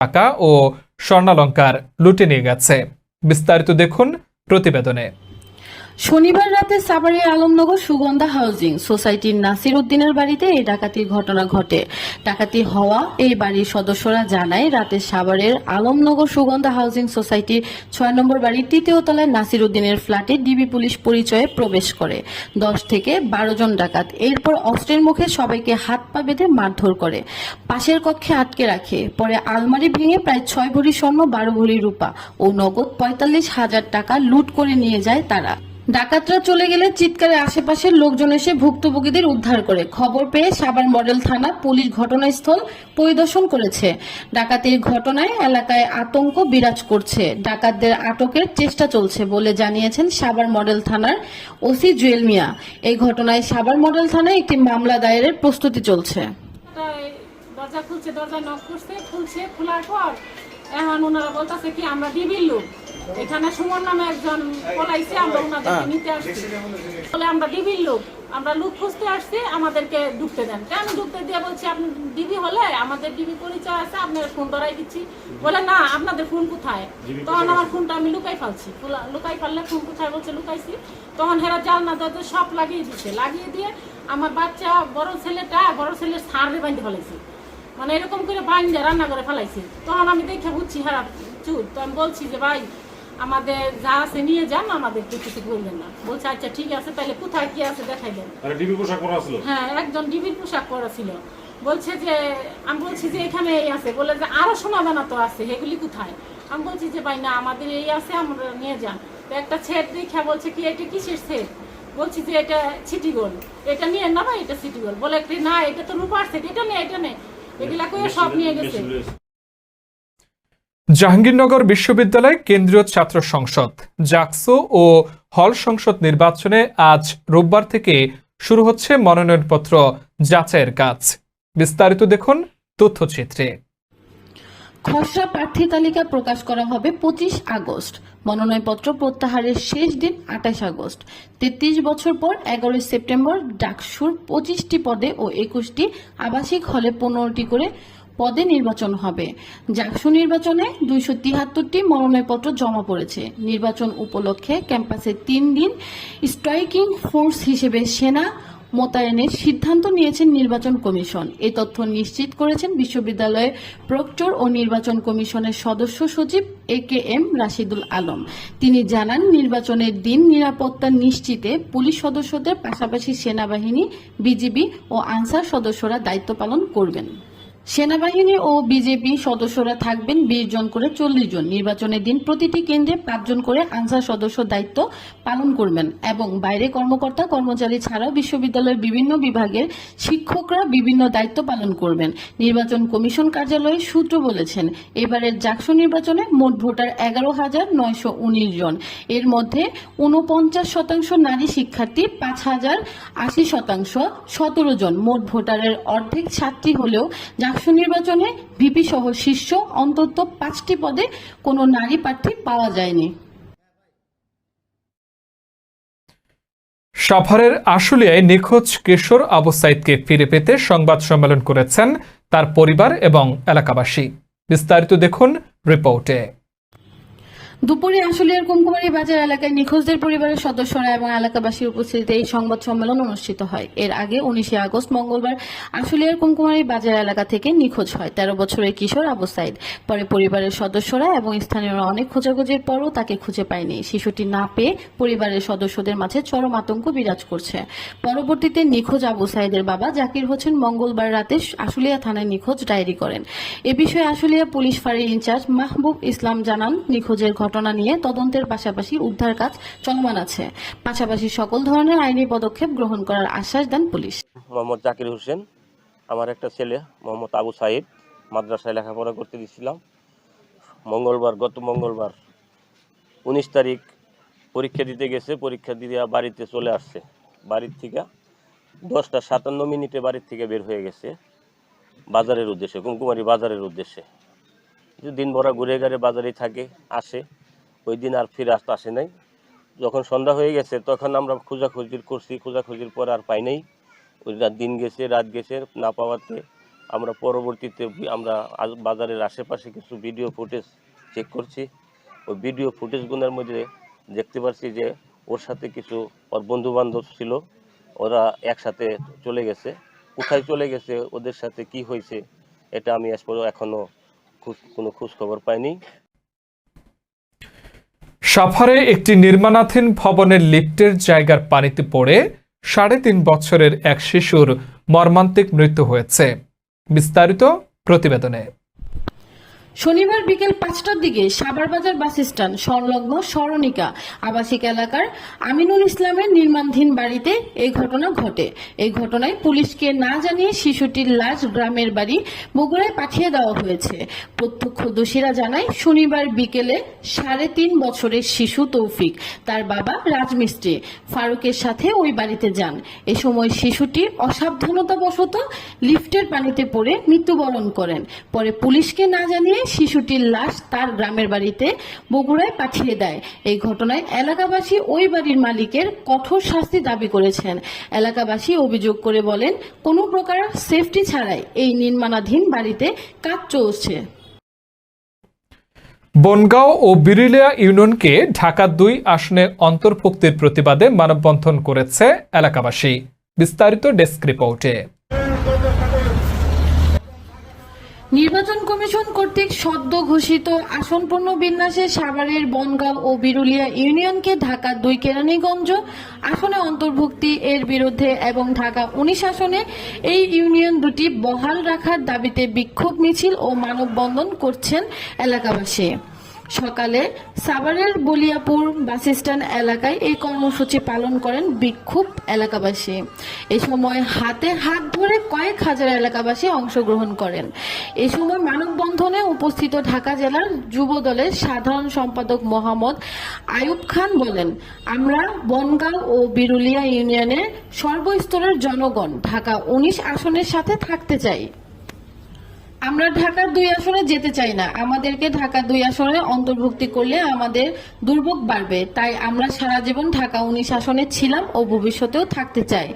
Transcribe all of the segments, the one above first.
টাকা ও স্বর্ণালঙ্কার লুটে নিয়ে গেছে। বিস্তারিত দেখুন প্রতিবেদনে। শনিবার রাতে সাভারের আলমনগর সুগন্ধা হাউজিং সোসাইটির নাসির উদ্দিনের বাড়িতে এই ডাকাতির ঘটনা ঘটে। ডাকাতি হওয়া এই বাড়ির সদস্যরা জানায়, রাতে সাভারের আলমনগর সুগন্ধা হাউজিং সোসাইটির ছয় নম্বর বাড়ির তৃতীয় তলায় নাসির উদ্দিনের ফ্ল্যাটে ডিবি পুলিশ পরিচয়ে প্রবেশ করে। দশ থেকে বারো জন ডাকাত। এরপর অস্ত্রের মুখে সবাইকে হাত পা বেঁধে মারধর করে। পাশের কক্ষে আটকে রাখে। পরে আলমারি ভেঙে প্রায় ছয় ভরি স্বর্ণ, বারো ভরি রূপা ও নগদ পঁয়তাল্লিশ হাজার টাকা লুট করে নিয়ে যায় তারা। ডাকাতরা চলে গেলে চিৎকারে আশেপাশের লোকজন এসে ভুক্তভোগীদের উদ্ধার করে। খবর পেয়ে সাভার মডেল থানা পুলিশ ঘটনাস্থল পরিদর্শন করেছে। ডাকাতির ঘটনায় এলাকায় আতঙ্ক বিরাজ করছে। ডাকাতদের আটকের চেষ্টা চলছে বলে জানিয়েছেন সাভার মডেল থানার ওসি জুয়েল মিয়া। এই ঘটনায় সাভার মডেল থানায় একটি মামলা দায়েরের প্রস্তুতি চলছে। দরজা খুলছে, দরজা নক করছে, খুলছে, খোলার পর এখন ওনারা বলতেছে কি, আমরা ডিবির লোক। এখানে সুমন নামে একজন পলাইছে আমরা ওনাদেরকে নিতে আসছি। বলে আমরা ডিবির লোক আমরা লোক খুঁজতে আসছি আমাদেরকে ঢুকতে দেন। কেন ঢুকতে দিয়ে বলছি আপনি ডিবি হলে আমাদের ডিবি পরিচয় আছে আপনার ফোন ধরাই দিচ্ছি। বলে না আপনাদের ফোন কোথায়? তখন আমার ফোনটা আমি লুকাই ফেলছি। লুকাই ফেললে ফোন কোথায় বলছে লুকাইছি। তখন হেরা জানলা দরজা সব লাগিয়ে দিচ্ছে লাগিয়ে দিয়ে আমার বাচ্চা বড় ছেলেটা বড় ছেলের সারে বাঁধতে ফেলাইছি। মানে এরকম করে বাইন্দে রান্না করে ফেলাইছি। তখন আমি দেখে বুঝছি হ্যাঁ চুপ। তো আমি বলছি যে ভাই আমাদের যা আছে নিয়ে যান আমাদেরকে কিছু বলবেন না। বলছে আচ্ছা ঠিক আছে তাহলে কোথায় কি আছে দেখাই দেন। আরে পোশাক পরা ছিল? হ্যাঁ একজন ডিবির পোশাক পরা ছিল। বলছে যে আমি বলছি যে এখানে এই আছে। বলে যে আরও সোনা দানা তো আছে এগুলি কোথায়? আমি বলছি যে ভাই না আমাদের এই আছে আমরা নিয়ে যান। তো একটা ছেদ দেখা বলছে কি এটা কিসের ছেদ বলছি যে এটা সিটি গোল এটা নিয়ে না ভাই এটা সিটি গোল বলে না এটা তো রূপার সেট এটা নেই এটা নেই এগুলা করে সব নিয়ে গেছে। জাহাঙ্গীরনগর বিশ্ববিদ্যালয় কেন্দ্রীয় ছাত্র সংসদ, জাকসু ও হল সংসদ নির্বাচনে আজ রোববার থেকে শুরু হচ্ছে মনোনয়নপত্র যাচাইয়ের কাজ। বিস্তারিত দেখুন তথ্যচিত্রে। খসড়া প্রার্থী তালিকা প্রকাশ করা হবে পঁচিশ আগস্ট। মনোনয়নপত্র প্রত্যাহারের শেষ দিন আঠাশ আগস্ট। তেত্রিশ বছর পর এগারোই সেপ্টেম্বর ডাকসুর পঁচিশটি পদে ও একুশটি আবাসিক হলে পনেরোটি করে পদে নির্বাচন হবে। জাকসু নির্বাচনে দুইশো তিয়াত্তরটি মনোনয়নপত্র জমা পড়েছে। নির্বাচন উপলক্ষে ক্যাম্পাসে তিন দিন স্ট্রাইকিং ফোর্স হিসেবে সেনা মোতায়েনের সিদ্ধান্ত নিয়েছেন নির্বাচন কমিশন। এই তথ্য নিশ্চিত করেছেন বিশ্ববিদ্যালয়ের প্রক্টর ও নির্বাচন কমিশনের সদস্য সচিব A K M Rashidul Alam. তিনি জানান, নির্বাচনের দিন নিরাপত্তা নিশ্চিতে পুলিশ সদস্যদের পাশাপাশি সেনাবাহিনী, বিজিবি ও আনসার সদস্যরা দায়িত্ব পালন করবেন। সেনাবাহিনী ও বিজেপি সদস্যরা থাকবেন বিশ জন করে চল্লিশ জন। নির্বাচনের দিন প্রতিটি কেন্দ্রে পাঁচজন করে আনসার সদস্য দায়িত্ব পালন করবেন এবং বাইরে কর্মকর্তা, কর্মচারী ছাড়াও বিশ্ববিদ্যালয়ের বিভিন্ন বিভাগের শিক্ষকরা বিভিন্ন দায়িত্ব পালন করবেন। নির্বাচন কমিশন কার্যালয়ের সূত্র বলেছেন, এবারের জাকসু নির্বাচনে মোট ভোটার এগারো হাজার নয়শো উনিশ জন। এর মধ্যে উনপঞ্চাশ শতাংশ নারী শিক্ষার্থী, পাঁচ হাজার আশি শতাংশ সতেরো জন। মোট ভোটারের অর্ধেক ছাত্রী হলেও জাকসু নির্বাচনে ভিপি সহ শীর্ষ অন্তত পাঁচটি পদে কোনো নারী প্রার্থী পাওয়া যায়নি। সাভারের আশুলিয়ায় নিখোঁজ কিশোর আবু সাইদকে ফিরে পেতে সংবাদ সম্মেলন করেছেন তার পরিবার এবং এলাকাবাসী। বিস্তারিত দেখুন রিপোর্টে। দুপুরে আশুলিয়ার কুমকুমারী বাজার এলাকায় নিখোঁজদের পরিবারের সদস্যরা এবং এলাকাবাসীর উপস্থিতিতে এই সংবাদ সম্মেলন অনুষ্ঠিত হয়। এর আগে উনিশে আগস্ট মঙ্গলবার আশুলিয়ার কুমকুমারী বাজার এলাকা থেকে নিখোঁজ হয় তেরো বছরের কিশোর আবু সাইদ। পরে পরিবারের সদস্যরা এবং স্থানীয়রা অনেক খোঁজাখুঁজির পরও তাকে খুঁজে পায়নি। শিশুটি না পেয়ে পরিবারের সদস্যদের মাঝে চরম আতঙ্ক বিরাজ করছে। পরবর্তীতে নিখোঁজ আবু সাইদের বাবা জাকির হোসেন মঙ্গলবার রাতে আশুলিয়া থানায় নিখোঁজ ডায়েরি করেন। এ বিষয়ে আশুলিয়া পুলিশ ফাঁড়ির ইনচার্জ মাহবুব ইসলাম জানান, নিখোঁজের ঘটনা নিয়ে তদন্তের পাশাপাশি উদ্ধার কাজ চলমান আছে। পাশাপাশি সকল ধরনের আইনি পদক্ষেপ গ্রহণ করার আশ্বাস দেন পুলিশ। মোহাম্মদ জাকির হোসেন, আমার একটা ছেলে, মোহাম্মদ আবু সাইদ, মাদ্রাসায় লেখাপড়া করতে দিয়েছিলাম মঙ্গলবার, গত মঙ্গলবার উনিশ তারিখ পরীক্ষা দিতে গেছে, পরীক্ষা দিয়ে বাড়িতে চলে আসছে। বাড়ির থেকে দশটা সাতান্ন মিনিটে বাড়ির থেকে বের হয়ে গেছে। বাজারের উদ্দেশ্যে কুমকুমারি বাজারের উদ্দেশ্যে। দিন ভরা ঘুরে ঘুরে বাজারেই থাকে, আসে। ওই দিন আর ফিরে আসতে আসে নাই। যখন সন্ধ্যা হয়ে গেছে, তখন আমরা খোঁজাখুঁজির করছি, খোঁজাখুঁজির পর আর পাই নাই। ওই রাত দিন গেছে, রাত গেছে, না পাওয়াতে আমরা পরবর্তীতে আমরা বাজারের আশেপাশে কিছু ভিডিও ফুটেজ চেক করছি। ওই ভিডিও ফুটেজগুলোর মধ্যে দেখতে পাচ্ছি যে, ওর সাথে কিছু ওর বন্ধু বান্ধব ছিল, ওরা একসাথে চলে গেছে। কোথায় চলে গেছে, ওদের সাথে কি হয়েছে, এটা আমি আজ পর্যন্ত এখনও কোনো খোঁজ খবর পাইনি। সাভারে একটি নির্মাণাধীন ভবনের লিফটের জায়গার পানিতে পড়ে সাড়ে তিন বছরের এক শিশুর মর্মান্তিক মৃত্যু হয়েছে। বিস্তারিত প্রতিবেদনে। শনিবার বিকেল পাঁচটার দিকে সাভার বাজার বাস স্ট্যান্ড, সংলগ্ন স্মরণিকা আবাসিক এলাকার আমিনুল ইসলামের নির্মাণধীন বাড়িতে এই ঘটনা ঘটে। এই ঘটনায় পুলিশকে না জানিয়ে শিশুটির লাশ গ্রামের বাড়ি বগুড়ায় পাঠিয়ে দেওয়া হয়েছে। প্রত্যক্ষদর্শীরা জানায়, শনিবার বিকেলে সাড়ে তিন বছরের শিশু তৌফিক, তার বাবা রাজমিস্ত্রি ফারুকের সাথে ওই বাড়িতে যান। এ সময় শিশুটি অসাবধানতাবশত লিফটের পানিতে পড়ে মৃত্যুবরণ করেন। পরে পুলিশকে না জানিয়ে শিশুটির লাশ তার গ্রামের বাড়িতে বগুড়ায় পাঠিয়ে দেয়। এই ঘটনায় এলাকাবাসী ওই বাড়ির মালিকের কঠোর শাস্তি দাবি করেছেন। এলাকাবাসী অভিযোগ করে বলেন, কোনো প্রকার সেফটি ছাড়াই এই নির্মাণাধীন বাড়িতে কাজ চলছে। বনগাঁও ও বিরিলিয়া ইউনিয়নকে ঢাকা দুই আসনে অন্তর্ভুক্তির প্রতিবাদে মানববন্ধন করেছে এলাকাবাসী। বিস্তারিত ডেস্ক রিপোর্টে। নির্বাচন কমিশন কর্তৃক সদ্য ঘোষিত আসনপূর্ণ বিন্যাসে সাভারের বনগাঁও ও বিরুলিয়া ইউনিয়নকে ঢাকা দুই কেরানীগঞ্জ আসনে অন্তর্ভুক্তি এর বিরুদ্ধে এবং ঢাকা উনিশ আসনে এই ইউনিয়ন দুটি বহাল রাখার দাবিতে বিক্ষোভ মিছিল ও মানববন্ধন করছেন এলাকাবাসী। সকালে সাভারের বলিয়াপুর বাসস্ট্যান্ড এলাকায় এই কর্মসূচি পালন করেন বিক্ষোভ এলাকাবাসী। এ সময় হাতে হাত ধরে কয়েক হাজার এলাকাবাসী অংশগ্রহণ করেন। এ সময় মানববন্ধনে উপস্থিত ঢাকা জেলার যুব দলের সাধারণ সম্পাদক মোহাম্মদ আয়ুব খান বলেন, আমরা বনগাঁও ও বিরুলিয়া ইউনিয়নের সর্বস্তরের জনগণ ঢাকা উনিশ আসনের সাথে থাকতে চাই। আমরা ঢাকার দুই আসনে যেতে চাই না। আমাদেরকে ঢাকা দুই আসনে অন্তর্ভুক্তি করলে আমাদের দুর্ভোগ বাড়বে। তাই আমরা সারা জীবন ঢাকা উনিশ আসনে ছিলাম ও ভবিষ্যতেও থাকতে চাই।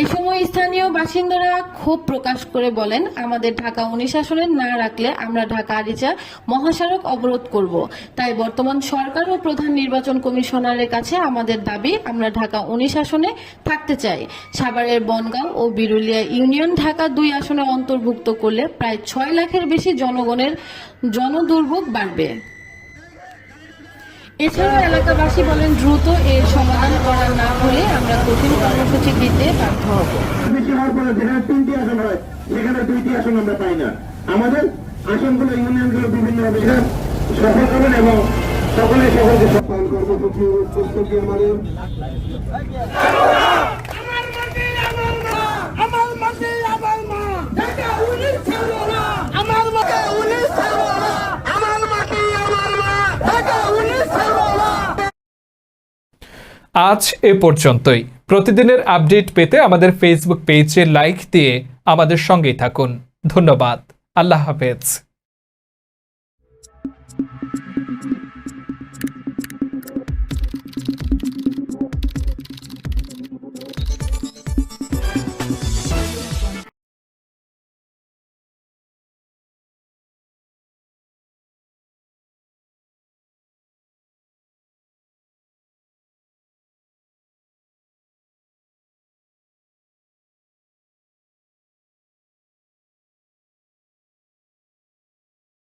এই সময় স্থানীয় বাসিন্দারা ক্ষোভ প্রকাশ করে বলেন, আমাদের ঢাকা উনিশ আসনে না রাখলে আমরা ঢাকা আরিচা মহাসড়ক অবরোধ করব। তাই বর্তমান সরকার ও প্রধান নির্বাচন কমিশনারের কাছে আমাদের দাবি, আমরা ঢাকা উনিশ আসনে থাকতে চাই। সাভারের বনগাঁও ও বিরুলিয়া ইউনিয়ন ঢাকা দুই আসনে অন্তর্ভুক্ত করলে প্রায় ছয় লাখের বেশি জনগণের জনদুর্ভোগ বাড়বে। এছাড়াও এলাকাবাসী বলেন, দ্রুত এর সমাধান করা না হলে আমরা কঠিন কর্মসূচি দিতে বাধ্য হব। বেশি হওয়ার পরে যেখানে তিনটি আসন হয়, সেখানে দুইটি আসন আমরা পাই না। আমাদের আসনগুলো ইউনিয়নগুলো বিভিন্ন সফল করবেন এবং সকলে সকলকে সফল কর্মসূচি পুস্তকে আমাদের আমার মাটি আমার মা ঢাকা উনিশ ছাড়বো না আমার মাকে উনিশ ছাড়বো না আমার মাটি আমার মা ঢাকা উনিশ ছাড়বো না আজ এ পর্যন্তই। প্রতিদিনের আপডেট পেতে আমাদের ফেসবুক পেজে লাইক দিয়ে আমাদের সঙ্গেই থাকুন। ধন্যবাদ। আল্লাহ হাফেজ।